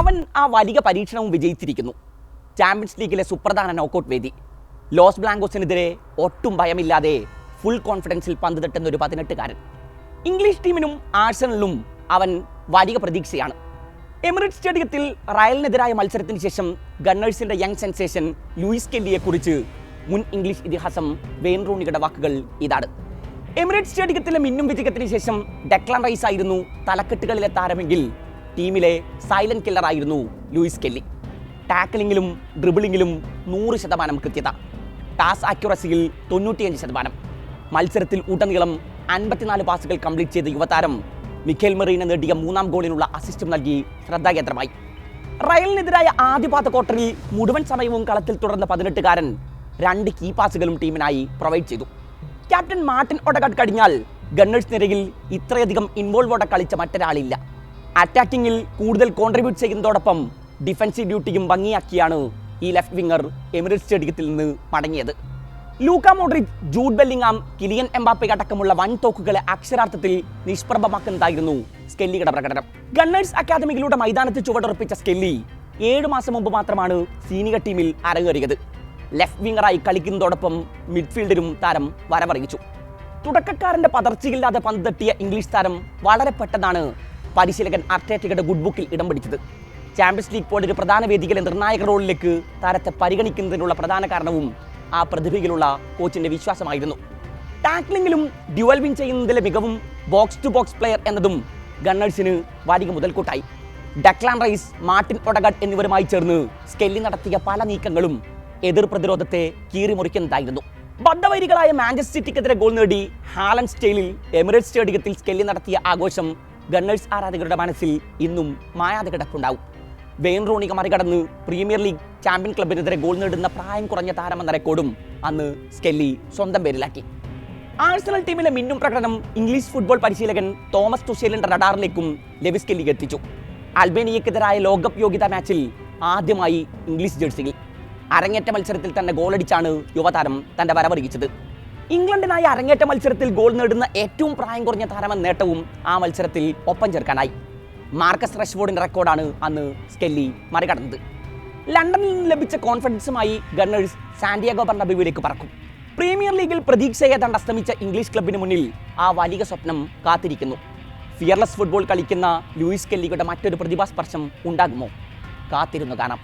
അവൻ ആ വലിയ പരീക്ഷണവും വിജയിച്ചിരിക്കുന്നു. ചാമ്പ്യൻസ് ലീഗിലെ സുപ്രധാന നോക്കൌട്ട് വേദി. ലോസ് ബ്ലാങ്കോസിനെതിരെ ഒട്ടും ഭയമില്ലാതെ ഫുൾ കോൺഫിഡൻസിൽ പന്ത് തട്ടുന്ന ഒരു പതിനെട്ടുകാരൻ. ഇംഗ്ലീഷ് ടീമിനും ആഴ്സണലിനും അവൻ വലിയ പ്രതീക്ഷയാണ്. എമിറേറ്റ് സ്റ്റേഡിയത്തിൽ റയലിനെതിരായ മത്സരത്തിന് ശേഷം ഗണ്ണേഴ്സിന്റെ യങ് സെൻസേഷൻ ലൂയിസ് കെല്ലിയെ കുറിച്ച് മുൻ ഇംഗ്ലീഷ് ഇതിഹാസം വെയിൻ റൂണിയുടെ വാക്കുകൾ ഇതാണ്. എമിറേറ്റ് സ്റ്റേഡിയത്തിലെ മിന്നും വിജയത്തിന് ശേഷം ഡെക്ലാൻ റൈസ് ആയിരുന്നു തലക്കെട്ടുകളിലെ താരമെങ്കിൽ ടീമിലെ സൈലന്റ് കില്ലറായിരുന്നു ലൂയിസ് കെല്ലി. ടാക്കിളിങ്ങിലും ഡ്രിബിളിങ്ങിലും നൂറ് ശതമാനം കൃത്യത. ടാസ് ആക്യുറസിയിൽ തൊണ്ണൂറ്റിയഞ്ച് ശതമാനം. മത്സരത്തിൽ ഉടനീളം അൻപത്തിനാല് പാസുകൾ കംപ്ലീറ്റ് ചെയ്ത യുവതാരം മിഖേൽ മെറീന നേടിയ മൂന്നാം ഗോളിനുള്ള അസിസ്റ്റും നൽകി ശ്രദ്ധാകേന്ദ്രമായി. റയലിനെതിരായ ആദ്യ പാത ക്വാർട്ടറിൽ മുഴുവൻ സമയവും കളത്തിൽ തുടർന്ന പതിനെട്ടുകാരൻ രണ്ട് കീ പാസുകളും ടീമിനായി പ്രൊവൈഡ് ചെയ്തു. ക്യാപ്റ്റൻ മാർട്ടിൻ ഒടകട്ട് കഴിഞ്ഞാൽ ഗണ്ണേഴ്സ് നിരയിൽ ഇത്രയധികം ഇൻവോൾവോടെ കളിച്ച മറ്റൊരാളില്ല. അറ്റാക്കിങ്ങിൽ കൂടുതൽ കോൺട്രിബ്യൂട്ട് ചെയ്യുന്നതോടൊപ്പം ഡിഫൻസീവ് ഡ്യൂട്ടിയും ഭംഗിയാക്കിയാണ് ഈ ലെഫ്റ്റ് വിങ്ങർ എമിറേറ്റ് സ്റ്റേഡിയത്തിൽ നിന്ന് മടങ്ങിയത്. Luka Modric Jude Bellingham Kylian Mbappe അടക്കമുള്ള വൻ തോക്കുകളെ അക്ഷരാർത്ഥത്തിൽ നിഷ്പ്രഭമാക്കുന്നതായിരുന്നു സ്കെല്ലിയുടെ പ്രകടനം. ഗണ്ണേഴ്സ് അക്കാദമികളുടെ മൈതാനത്ത് ചുവടുറപ്പിച്ച സ്കെല്ലി ഏഴ് മാസം മുമ്പ് മാത്രമാണ് സീനിയർ ടീമിൽ അരങ്ങേറിയത്. ലെഫ്റ്റ് വിങ്ങറായി കളിക്കുന്നതോടൊപ്പം മിഡ്ഫീൽഡിലും താരം വരവറിയിച്ചു തുടക്കക്കാരന്റെ പതർച്ചയില്ലാതെ പന്ത് തട്ടിയ ഇംഗ്ലീഷ് താരം വളരെ പെട്ടെന്നാണ് പരിശീലകൻ അർട്ടേറ്റയുടെ ഗുഡ് ബുക്കിൽ ഇടം പിടിച്ചത്. ചാമ്പ്യൻസ് ലീഗ് പോലൊരു പ്രധാന വേദിയിലെ നിർണായക റോളിലേക്ക് താരത്തെ പരിഗണിക്കുന്നതിനുള്ള പ്രധാന കാരണവും ആ പ്രതിഭയിലുള്ള കോച്ചിന്റെ വിശ്വാസമായിരുന്നു. ടാക്ലിങ്ങിലും ഡ്യുവൽ ചെയ്യുന്നതിലെ മികവും ബോക്സ് ടു ബോക്സ് പ്ലെയർ എന്നതും ഗണ്ണേഴ്സിന് വലിയ മുതൽക്കൂട്ടായി. ഡക്ലാൻ റൈസ് മാർട്ടിൻ ഒടഗഡ് എന്നിവരുമായി ചേർന്ന് സ്കെല്ലി നടത്തിയ പല നീക്കങ്ങളും എതിർ പ്രതിരോധത്തെ കീറിമുറിക്കുന്നതായിരുന്നു. ബദ്ധവൈരികളായ മാഞ്ചസ്റ്റർ സിറ്റിക്കെതിരെ ഗോൾ നേടി ഹാലൻ സ്റ്റൈലിൽ എമിറേറ്റ് സ്റ്റേഡിയത്തിൽ സ്കെല്ലി നടത്തിയ ആഘോഷം ഗണ്ണേഴ്സ് ആരാധകരുടെ മനസ്സിൽ ഇന്നും മായാതെ കിടപ്പുണ്ടാവും. വെയിൻ റോണിക മറികടന്ന് പ്രീമിയർ ലീഗ് ചാമ്പ്യൻ ക്ലബിനെതിരെ ഗോൾ നേടുന്ന പ്രായം കുറഞ്ഞ താരമെന്ന റെക്കോർഡും അന്ന് സ്കെല്ലി സ്വന്തം പേരിലാക്കി. ആഴ്സണൽ ടീമിലെ മിന്നും പ്രകടനം ഇംഗ്ലീഷ് ഫുട്ബോൾ പരിശീലകൻ തോമസ് തുഷേലിന്റെ റഡാറിലേക്കും ലെവിസ് കെല്ലി എത്തിച്ചു. അൽബേനിയക്കെതിരായ ലോകകപ്പ് യോഗ്യതാ മാച്ചിൽ ആദ്യമായി ഇംഗ്ലീഷ് ജേഴ്സിയിൽ. അരങ്ങേറ്റ മത്സരത്തിൽ തന്നെ ഗോളടിച്ചാണ് യുവതാരം തന്റെ വരവറിയിച്ചത് ഇംഗ്ലണ്ടിനായി അരങ്ങേറ്റ മത്സരത്തിൽ ഗോൾ നേടുന്ന ഏറ്റവും പ്രായം കുറഞ്ഞ താരമെന്ന നേട്ടവും ആ മത്സരത്തിൽ ഒപ്പം ചേർക്കാനായി. മാർക്കസ് റഷ്ഫോർഡിന്റെ റെക്കോർഡാണ് അന്ന് സ്കെല്ലി മറികടന്നത്. ലണ്ടനിൽ നിന്ന് ലഭിച്ച കോൺഫിഡൻസുമായി ഗണ്ണേഴ്സ് സാന്റിയാഗോ ബർണബിവിലേക്ക് പറക്കും. പ്രീമിയർ ലീഗിൽ പ്രതീക്ഷയെ ഏതാണ്ട് അസ്തമിച്ച ഇംഗ്ലീഷ് ക്ലബിന് മുന്നിൽ ആ വലിയ സ്വപ്നം കാത്തിരിക്കുന്നു. ഫിയർലെസ് ഫുട്ബോൾ കളിക്കുന്ന ലൂയിസ് കെല്ലിയുടെ മറ്റൊരു പ്രതിഭാസ്പർശം ഉണ്ടാകുമോ? കാത്തിരുന്നു കാണാം.